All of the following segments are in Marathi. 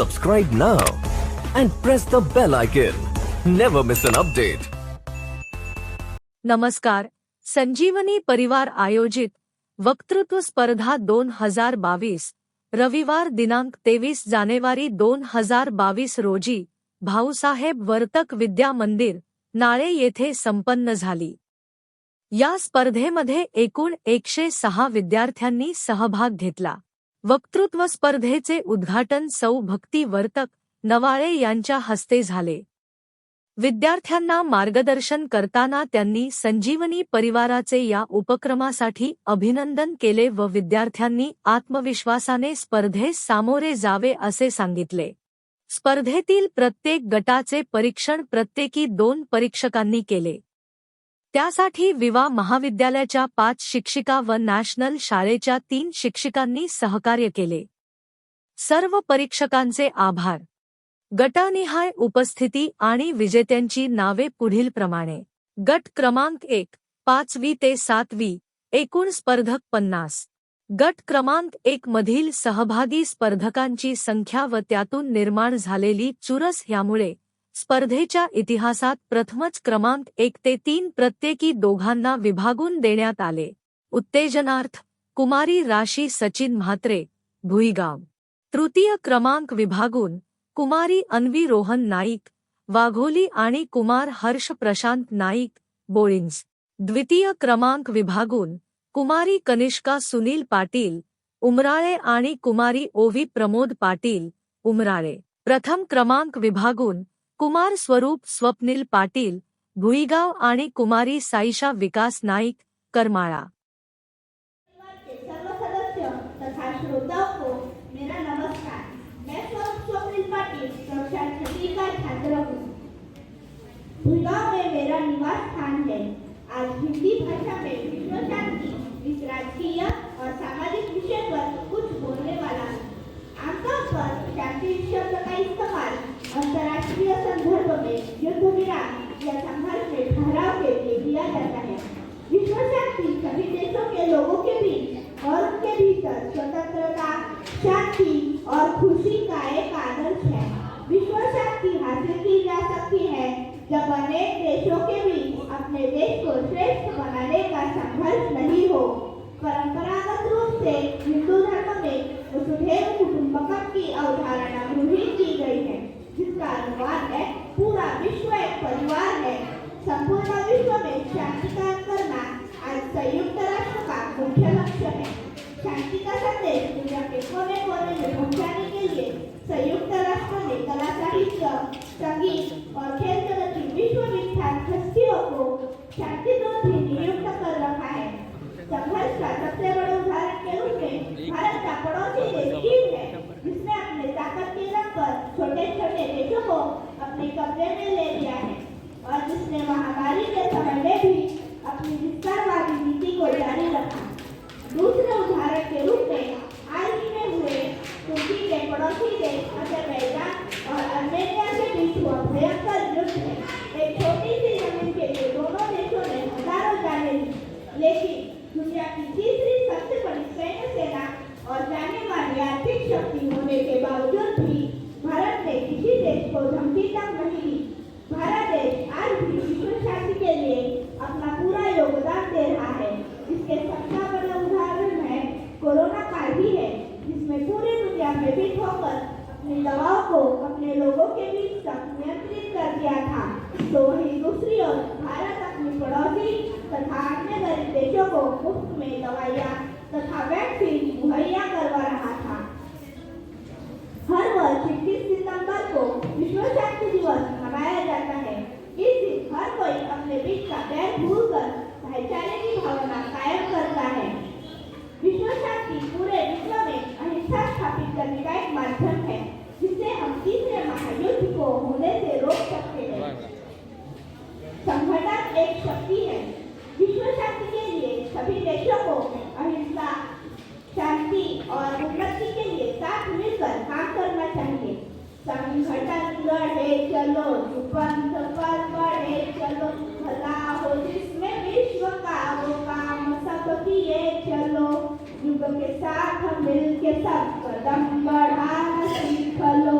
Subscribe now and press the bell icon. Never miss an update. नमस्कार संजीवनी परिवार आयोजित वक्तृत्व स्पर्धा दोन हजार बावीस रविवार दिनांक तेवीस जानेवारी दोन हजार बावीस रोजी भाऊसाहेब वर्तक विद्या मंदिर नाळे येथे संपन्न झाली या स्पर्धेमध्ये एकूण एकशे सहा विद्यार्थ्यांनी सहभाग घेतला वक्तृत्व स्पर्धेचे उद्घाटन सौ भक्ती वर्तक नवाळे यांच्या हस्ते झाले विद्यार्थ्यांना मार्गदर्शन करताना त्यांनी संजीवनी परिवाराचे या उपक्रमासाठी अभिनंदन केले व विद्यार्थ्यांनी आत्मविश्वासाने स्पर्धेस सामोरे जावे असे सांगितले स्पर्धेतील प्रत्येक गटाचे परीक्षण प्रत्येकी दोन परीक्षकांनी केले त्यासाठी विवा महाविद्यालयाच्या पाच शिक्षिका व नॅशनल शाळेच्या तीन शिक्षिकांनी सहकार्य केले सर्व परीक्षकांचे आभार गटनिहाय उपस्थिती आणि विजेत्यांची नावे पुढील प्रमाणे गट क्रमांक एक पाचवी ते सातवी एकूण स्पर्धक पन्नास गट क्रमांक एक मधील सहभागी स्पर्धकांची संख्या व त्यातून निर्माण झालेली चुरस यामुळे स्पर्धेच्या इतिहासात प्रथमच क्रमांक एक ते तीन प्रत्येकी दोघांना विभागून देण्यात आले उत्तेजनार्थ कुमारी राशी सचिन म्हात्रे भुईगाव तृतीय क्रमांक विभागून कुमारी अन्वी रोहन नाईक वाघोली आणि कुमार हर्ष प्रशांत नाईक बोळिंग्स द्वितीय क्रमांक विभागून कुमारी कनिष्का सुनील पाटील उमराळे आणि कुमारी ओवी प्रमोद पाटील उमराळे प्रथम क्रमांक विभागून कुमार स्वरूप स्वप्निल पाटिल भुईगाव आणि कुमारी साईशा विकास नाईक करमाळा भूगांव में मेरा निवास स्थान है आज हिंदी भाषा में विश्व शांति राजकीय और सामाजिक विषय पर कुछ पर चैंपियन का इस्तेमाल अंतर्राष्ट्रीय संदर्भ में युद्ध विराम या संघर्ष में ठहराव के लिए किया जाता है विश्व शांति सभी देशों के लोगों के बीच और उनके भीतर स्वतंत्रता शांति और खुशी का एक आदर्श है विश्व शांति हासिल की जा सकती है जब अनेक देशों के बीच अपने देश को श्रेष्ठ बनाने का संघर्ष नहीं हो परंपरा की अवधारणा मुहिम दी गई है जिसका अनुवाद है पूरा विश्व एक परिवार है संपूर्ण विश्व में शांति का करना आज संयुक्त राष्ट्र का मुख्य लक्ष्य है शांति का संदेश दुनिया के कोने कोने में पहुंचाने कब्जे ले लिया है और जिसने वहां भयभीत होकर अपने दबाव को अपने लोगों के बीच तक नियंत्रित कर दिया था तो वही दूसरी ओर भारत अपनी पड़ोसी तथा अन्य गरीब देशों को मुफ्त में दवाइयाँ तथा वैक्सीन मुहैया करवा रहा होने से रोक सकते हैं संगठन एक शक्ति है विश्व शांति के लिए सभी देशों को अहिंसा शांति और उन्नति के लिए साथ मिलकर काम करना चाहिए संगठन लड़े चलो जुबन सफल बढ़े चलो भला हो जिसमें विश्व का वो काम सब किए चलो युग के साथ मिल के सब कदम बढ़ाना सीख लो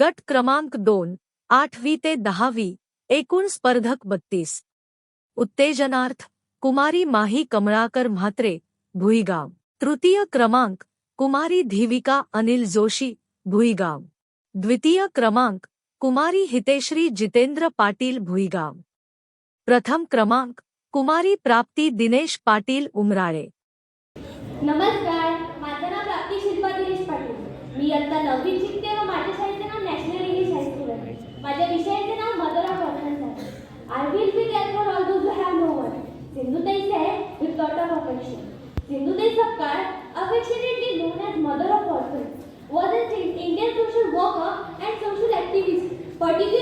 गट क्रमांक दोन आठवी ते दहावी एकूण स्पर्धक बत्तीस उत्तेजनार्थ कुमारी माही कमळाकर म्हात्रे भुईगाव तृतीय क्रमांक कुमारी धीविका अनिल जोशी भुईगाव द्वितीय क्रमांक कुमारी हितेश्री जितेंद्र पाटील भुईगाव प्रथम क्रमांक कुमारी प्राप्ती दिनेश पाटील उमराळे नमस्कार माझं नाव प्राप्ती शिल्पा दिनेश पाटील मी आता नववीची ahead with lot of opposition. Sindhudesh Sapkar, affectionately known as Mother of Orphans, was an Indian social worker and social activist, particularly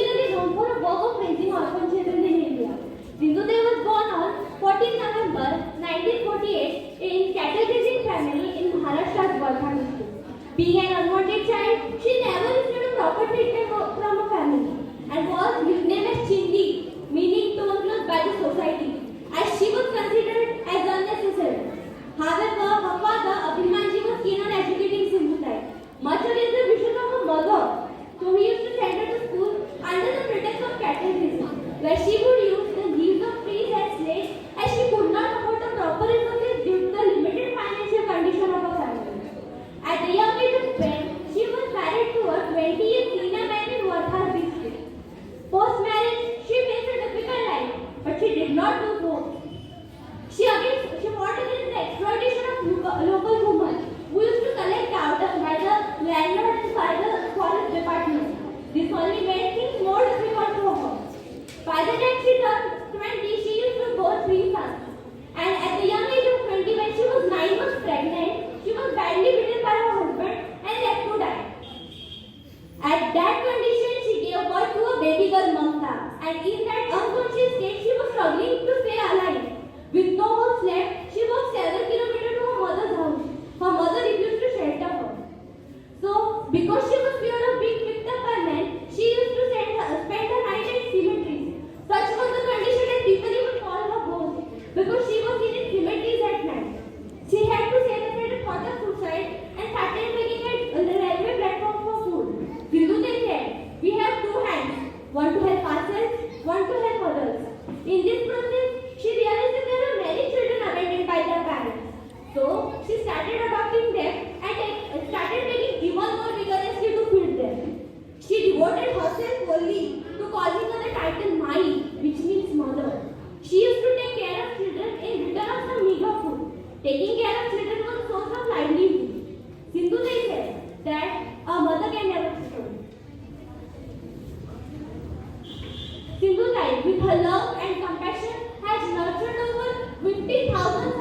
with her love and compassion has nurtured over 50,000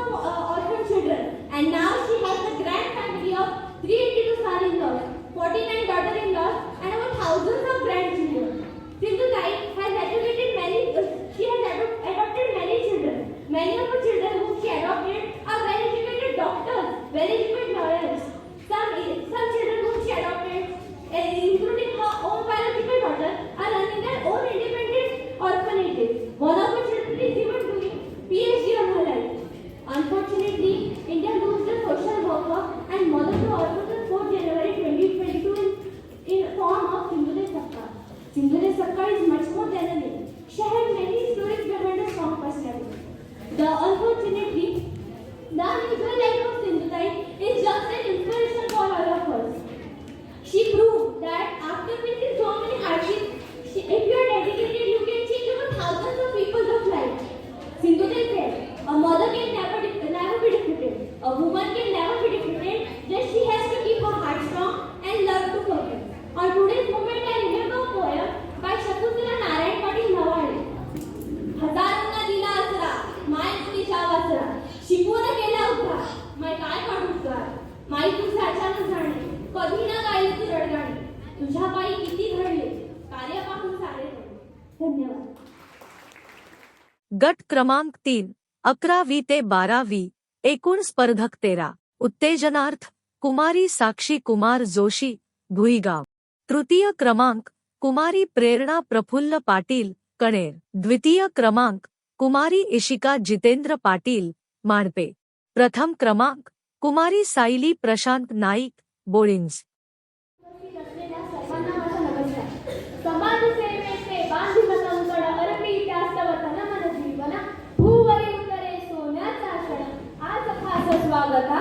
Hadi güle क्रमांक तीन अकरावी ते बारावी एकूण स्पर्धक तेरा उत्तेजनार्थ कुमारी साक्षी कुमार जोशी भुईगाव तृतीय क्रमांक कुमारी प्रेरणा प्रफुल्ल पाटील कणेर द्वितीय क्रमांक कुमारी इशिका जितेंद्र पाटील माणपे प्रथम क्रमांक कुमारी सायली प्रशांत नाईक बोळिंग्स कथा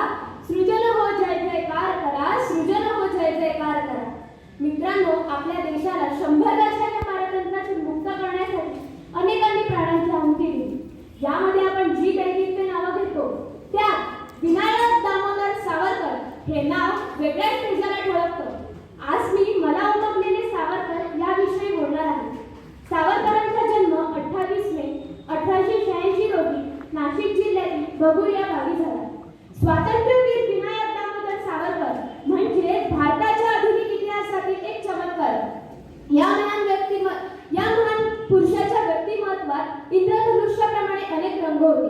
सृजन हो जय जयकार करा सृजन हो जय जयकार करा मित्रांनो आपल्या देशाला शंभर वर्षाच्या पारतंत्रातून मुक्त करण्यासाठी अनेकांनी प्राणांची आहुती दिली यामध्ये आपण जी ते नावं घेतो त्यात विनायक दामोदर सावरकर हे नाव वेगळ्याच देशाला ठळकतं आज मी मला ओळखलेले सावरकर याविषयी बोलणार आहे सावरकरांचा जन्म अठ्ठावीस मे अठराशे शहाऐंशी रोजी नाशिक जिल्ह्यातील बगुर या गावी झाला स्वातंत्र्यवीर विनायक दामोदर सावरकर म्हणजे भारताच्या आधुनिक इतिहासातील एक चमत्कार या महान व्यक्ती या महान पुरुषाच्या व्यक्तिमत्वात इंद्रधनुष्याप्रमाणे अनेक रंग होते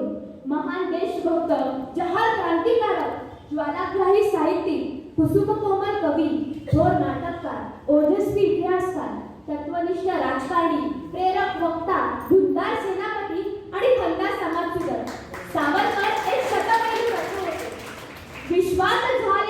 महान देशभक्त जहाल क्रांतिकारक ज्वालाग्राही साहित्यिक कुसुम कोमल कवी थोर नाटककार ओजस्वी इतिहासकार तत्वनिष्ठ राजकारणी प्रेरक वक्ता धुंदार सेनापती आणि खंदा समाजसुधारक स्वातंत्र्य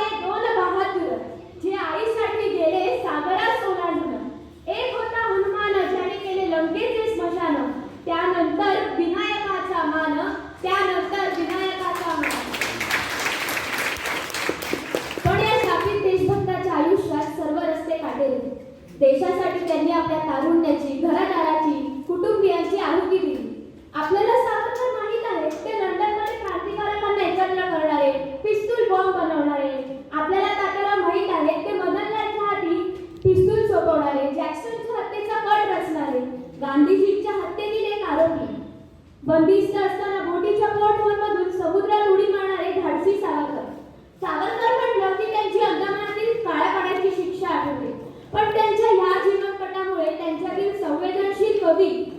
ouvir.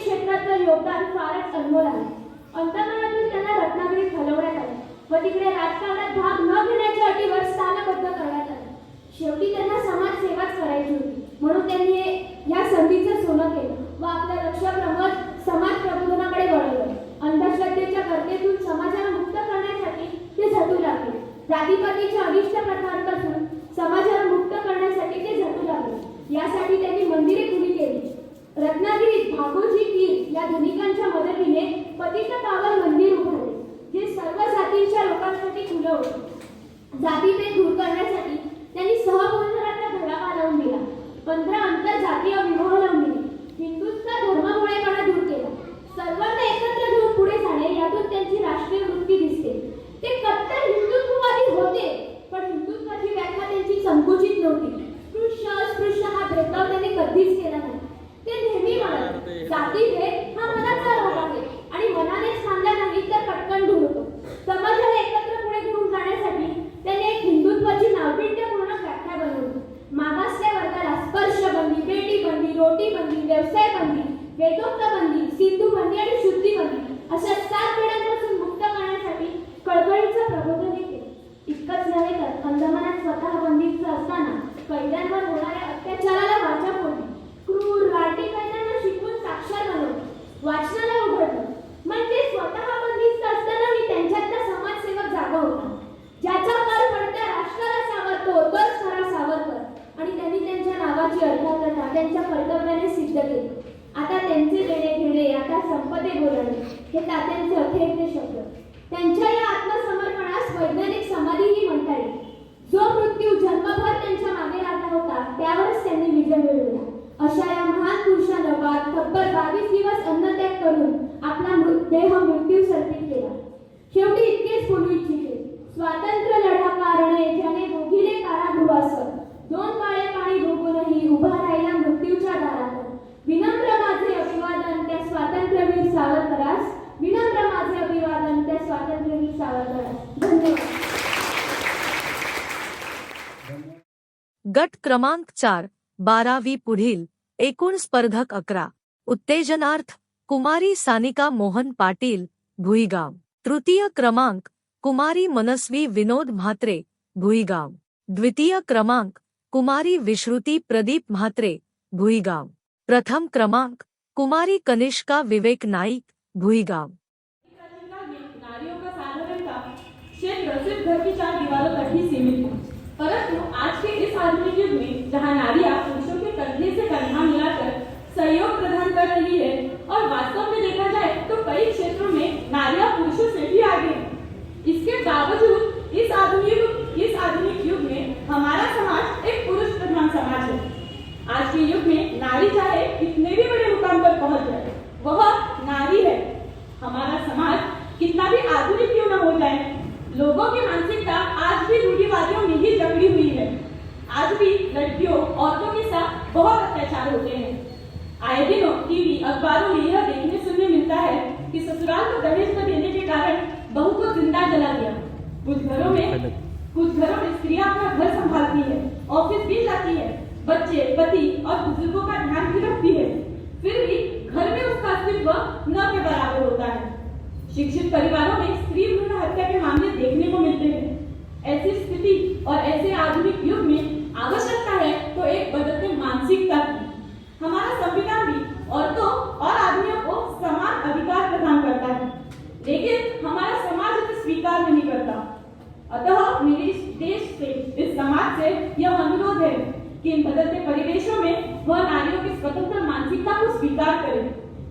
क्षेत्रातलं योगदान फारच अनमोल आहे अंतकाळातून त्यांना रत्नागिरीत हलवण्यात आले व तिकडे राजकारणात भाग न घेण्याच्या अटीवर स्थानबद्ध करण्यात आले शेवटी त्यांना समाजसेवाच करायची होती म्हणून त्यांनी या संधीचं सोनं केलं व आपलं लक्ष्य प्रमोद समाज प्रबोधनाकडे वळवलं अंधश्रद्धेच्या कर्तेतून समाजाला मुक्त करण्यासाठी ते झटू लागले जातीपातीच्या अनिष्ट प्रथांपासून समाजाला मुक्त करण्यासाठी ते झटू लागले यासाठी त्यांनी मंदिरे खुली केली रत्नागिरीत भागोजी कीर या धनिकांच्या मदतीने पतित पावन मंदिर उभारले जे सर्व जातींच्या लोकांसाठी खुलं होते जातीभेद दूर करण्यासाठी त्यांनी सहगोंधळाचा धडाका लावून दिला पंधरा अंतर जातीय विवाह लावून दिले हिंदुत्व दूर केला सर्वांना एकत्र त्यांच्या कर्तव्याने सिद्ध केले आता त्यांचे देणे घेणे आता संपदे बोलणे हे तात्यांचे अखेरचे शब्द त्यांच्या गट क्रमांक चार बारावी पुढील एकूण स्पर्धक अकरा उत्तेजनार्थ कुमारी सानिका मोहन पाटील भुईगाव तृतीय क्रमांक कुमारी मनस्वी विनोद म्हात्रे भुईगाव द्वितीय क्रमांक कुमारी विश्रुती प्रदीप म्हात्रे भुईगाव प्रथम क्रमांक कुमारी कनिष्का विवेक नाईक भुईगाव नारियों का साधन था क्षेत्र सिर्फ घर की चार दीवारों तक ही सीमित आधुनिक युग में जहाँ नारिया पुरुषों के कंधे से कंधा मिलाकर सहयोग प्रदान कर रही है और वास्तव में देखा जाए तो कई क्षेत्रों में नारिया पुरुषों से भी आगे इसके बावजूद इस आधुनिक इस आधुनिक युग में हमारा समाज एक पुरुष प्रधान समाज है आज के युग में नारी चाहे कितने भी बड़े मुकाम पर पहुंच जाए वह जिंदा जला दिया कुछ घरों में कुछ घरों में स्त्री अपना घर संभालती है ऑफिस भी जाती है बच्चे पति और बुजुर्गों का ध्यान भी रखती है फिर भी घर में उसका अस्तित्व न के बराबर होता है शिक्षित परिवारों में स्त्री भ्रूण हत्या के मामले देखने को मिलते हैं ऐसी स्थिति और ऐसे आधुनिक युग में आवश्यक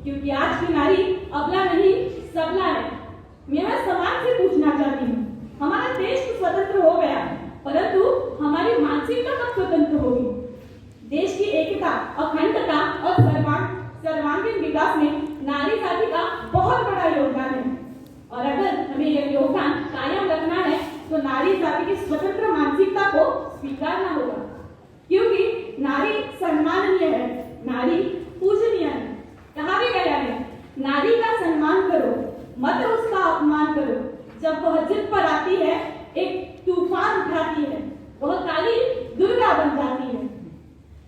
क्योंकि आज की नारी अबला नहीं सबला है नारी का सम्मान करो मत उसका अपमान करो जब वह जिद पर आती है एक तूफान उठाती है वह काली दुर्गा बन जाती है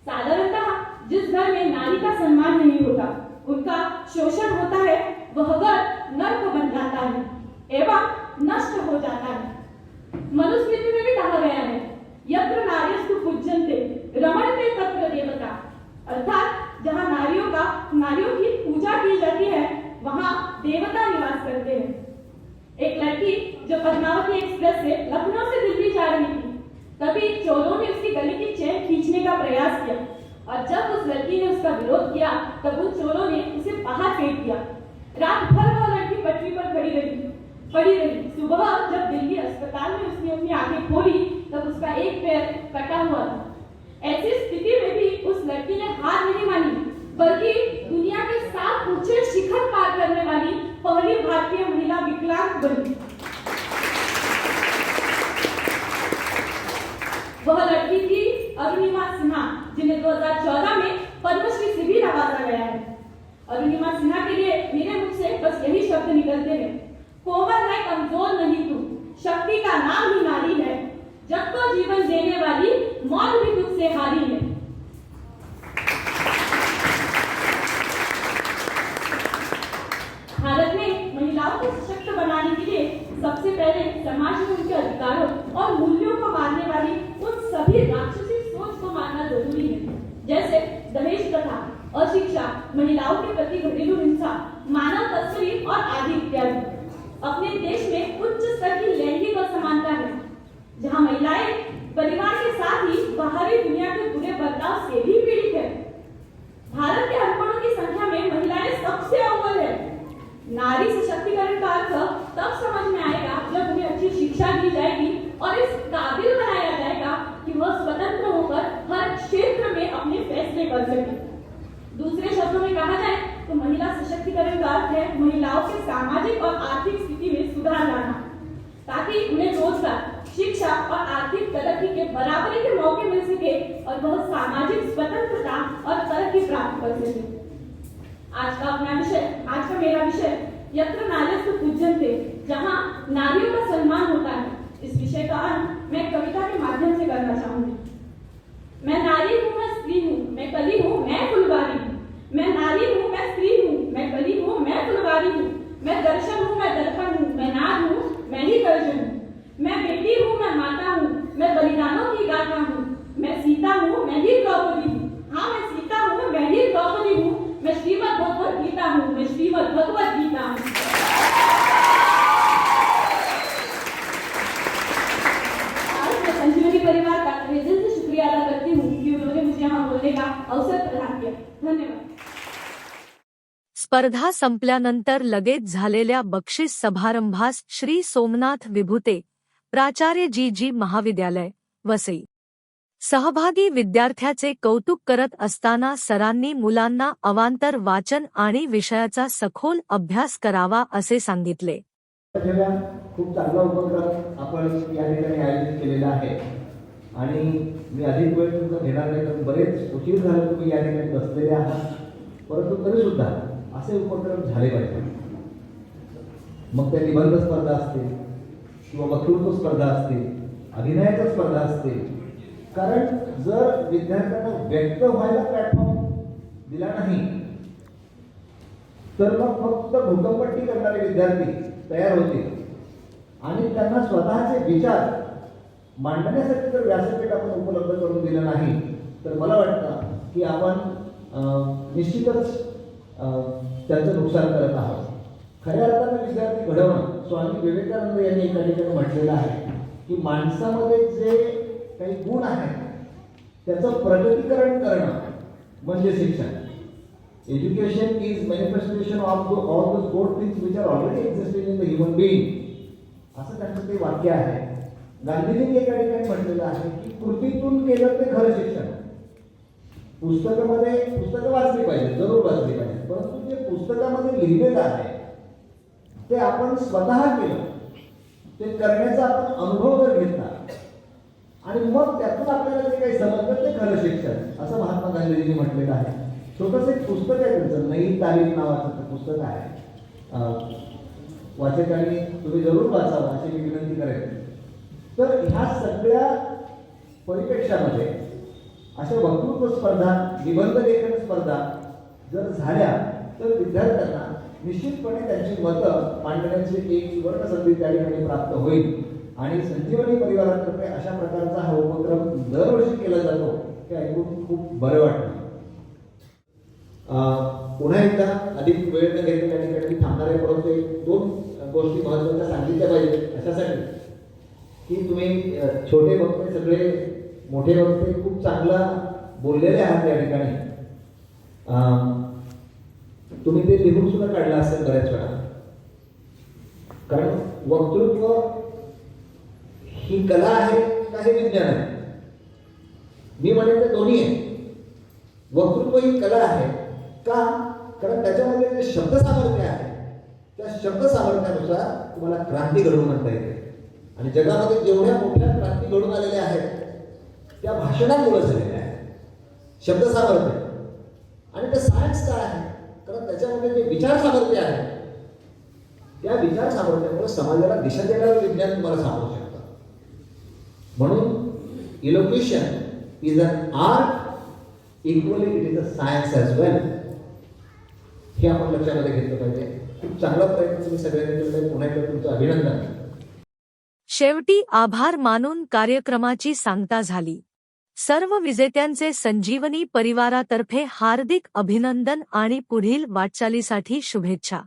साधारणतः जिस घर में नारी का सम्मान नहीं होता उनका शोषण होता है वह घर नर्क बन जाता है एवं नष्ट हो जाता है मनुस्मृति में भी कहा गया है यत्र नार्यस्तु पूज्यन्ते रमणते तत्र देवता अर्थात जहाँ नारियों का नारियों की पूजा की जाती है वहां देवता निवास करते हैं एक लड़की जो पद्मावती एक्सप्रेस से लखनऊ से दिल्ली जा रही थी तभी चोरों ने उसकी गली की चेन खींचने का प्रयास किया और जब उस लड़की ने उसका विरोध किया तब उन चोरों ने उसे बाहर फेंक दिया रात भर वो लड़की पटरी पर खड़ी रही पड़ी रही सुबह जब दिल्ली अस्पताल में उसने अपनी आंखें खोली तब उसका एक पैर कटा हुआ था ऐसी स्थिति में भी उस लड़की ने हार नहीं मानी बल्कि दुनिया के सात ऊंचे शिखर पार करने वाली पहली भारतीय महिला विकलांग बनी वह लड़की थी अरुणिमा सिन्हा जिन्हें 2014 में पद्मश्री से भी नवाजा गया है अरुणिमा सिन्हा के लिए मेरे मुख से बस यही शब्द निकलते हैं कोमल है कमजोर नहीं तू शक्ति का नाम ही नारी है जब तो जीवन देने वाली मौत भी तुझसे हारी है समाज में उनके अधिकारों और मूल्यों को मारने वाली उन सभी राक्षसी सोच को मानना जरूरी है जैसे दहेज प्रथा अशिक्षा महिलाओं के प्रति घरेलू हिंसा मानव तस्करी और आदि इत्यादि अपने देश में उच्च स्तर की लैंगिक असमानता है जहाँ महिलाएं परिवार के साथ ही बाहरी दुनिया के बुरे बदलाव से भी पीड़ित है भारत के अर्पणों की संख्या में महिलाएं सबसे अव्वल है नारी सशक्तिकरण का अर्थ तब समझ में आएगा जब उन्हें अच्छी शिक्षा दी जाएगी और इस काबिल बनाया जाएगा कि वह स्वतंत्र होकर हर क्षेत्र में अपने फैसले कर सके दूसरे शब्दों में कहा जाए तो महिला सशक्तिकरण का अर्थ है महिलाओं के सामाजिक और आर्थिक स्थिति में सुधार लाना ताकि उन्हें रोजगार शिक्षा और आर्थिक तरक्की के बराबरी के मौके मिल सके और वह सामाजिक स्वतंत्रता और तरक्की प्राप्त कर सके आज का अपना विषय आज का मेरा विषय यत्र नार्यस्तु पूजनते जहाँ नारियों का सम्मान होता है इस विषय का अंत मैं कविता के माध्यम से करना चाहूंगी मैं नारी हूँ मैं स्त्री हूँ मैं कली हूँ मैं फुलवारी हूँ मैं नारी हूँ मैं स्त्री हूँ मैं कली हूँ मैं फुलवारी हूँ मैं दर्शन हूँ मैं दर्पण हूँ मैं नाग हूँ मैं ही गर्जन हूँ मैं बेटी हूँ मैं माता हूँ मैं बलिदानों की गाथा हूँ मैं सीता हूँ मैं ही द्रौपदी हूँ हाँ मैं सीता हूँ मैं ही द्रौपदी हूँ मैं श्रीमद भगवत गीता हूँ मैं श्रीमद भगवत गीता हूँ संजीवनी परिवार का दिल से शुक्रिया अदा करती हूँ कि उन्होंने मुझे यहाँ बोलने का अवसर प्रदान किया धन्यवाद स्पर्धा संपल्यानंतर लगेच झालेल्या बक्षीस समारंभास श्री सोमनाथ विभूते प्राचार्य जी जी महाविद्यालय वसई सहभागी विद्यार्थ्याचे कौतुक करत असताना सरांनी मुलांना अवांतर वाचन आणि विषयाचा सखोल अभ्यास करावा असे सांगितले खूप चांगला उपक्रम आपण या ठिकाणी आयोजित केलेला आहे आणि मी अधिक वेळ तुमचा घेणार नाही कारण बरेच उशीर झाले तुम्ही या ठिकाणी बसलेले आहात परंतु तरी सुद्धा असे उपक्रम झाले पाहिजे मग त्या निबंध स्पर्धा असतील किंवा वक्तृत्व स्पर्धा असतील अभिनयाच्या स्पर्धा असतील कारण जर विद्यार्थ्यांना व्यक्त व्हायला प्लॅटफॉर्म दिला नाही तर मग फक्त भूकंपट्टी करणारे विद्यार्थी तयार होतील आणि त्यांना स्वतःचे विचार मांडण्यासाठी जर व्यासपीठ आपण उपलब्ध करून दिलं नाही तर मला वाटतं की आपण निश्चितच त्यांचं नुकसान करत आहोत खऱ्या अर्थानं विद्यार्थी घडवणं स्वामी विवेकानंद यांनी एका ठिकाणी म्हटलेलं आहे की माणसामध्ये जे काही गुण आहेत त्याचं प्रगतीकरण करणं म्हणजे शिक्षण education is manifestation of the all the good things are already existing in the human being असं त्यांचं ते वाक्य आहे गांधीजींनी एका ठिकाणी म्हटलेलं आहे की कृतीतून केलं ते खरं शिक्षण पुस्तकामध्ये पुस्तकं वाचली पाहिजे जरूर वाचली पाहिजे परंतु जे पुस्तकामध्ये लिहिलेलं आहे ते आपण स्वतः केलं ते करण्याचा आपण अनुभव जर घेतला आणि मग त्यातून आपल्याला जे काही समजतं ते खरं शिक्षण असं महात्मा गांधीजींनी म्हटलेलं आहे छोटस एक पुस्तक आहे त्यांचं नई तारीख नावाचं पुस्तक आहे वाचकांनी तुम्ही जरूर वाचावं अशी मी विनंती करेन तर ह्या सगळ्या परिपेक्षामध्ये अशा वक्तृत्व स्पर्धा निबंध लेखन स्पर्धा जर झाल्या तर विद्यार्थ्यांना निश्चितपणे त्यांची मतं मांडण्याची एक सुवर्ण संधी त्या ठिकाणी प्राप्त होईल आणि संजीवनी परिवारातर्फे अशा प्रकारचा हा उपक्रम दरवर्षी केला जातो ते ऐकून खूप बरं वाटतं पुन्हा एकदा अधिक वेळ न त्या ठिकाणी थांबणार आहे परंतु एक दोन गोष्टी महत्वाच्या सांगितल्या पाहिजेत अशासाठी की तुम्ही छोटे वक्ते सगळे मोठे वक्ते खूप चांगला बोललेले आहात त्या ठिकाणी तुम्ही ते लिहून सुद्धा काढलं असेल बऱ्याच वेळा कारण वक्तृत्व ही कला आहे का हे विज्ञान आहे मी ते दोन्ही आहे वक्तृत्व ही कला आहे का कारण त्याच्यामध्ये जे शब्द सामर्थ्य आहे त्या शब्द सामर्थ्यानुसार तुम्हाला क्रांती घडवून म्हणता येते आणि जगामध्ये जेवढ्या मोठ्या क्रांती घडून आलेल्या आहेत त्या भाषणांमुळे झालेल्या आहेत शब्द सामर्थ्य आणि ते सायन्स काय आहे कारण त्याच्यामध्ये जे विचार सामर्थ्य आहे त्या विचार सामर्थ्यामुळे समाजाला दिशा देणारं विज्ञान तुम्हाला सांगू शकतं म्हणून elocution is a art equally it is a science as well हे आपण लक्षामध्ये घेतलं पाहिजे खूप चांगला प्रयत्न तुम्ही सगळ्यांनी केला पुन्हा एकदा तुमचं अभिनंदन शेवटी आभार मानून कार्यक्रमाची सांगता झाली सर्व विजेत्यांचे संजीवनी परिवारातर्फे हार्दिक अभिनंदन आणि पुढील वाटचालीसाठी शुभेच्छा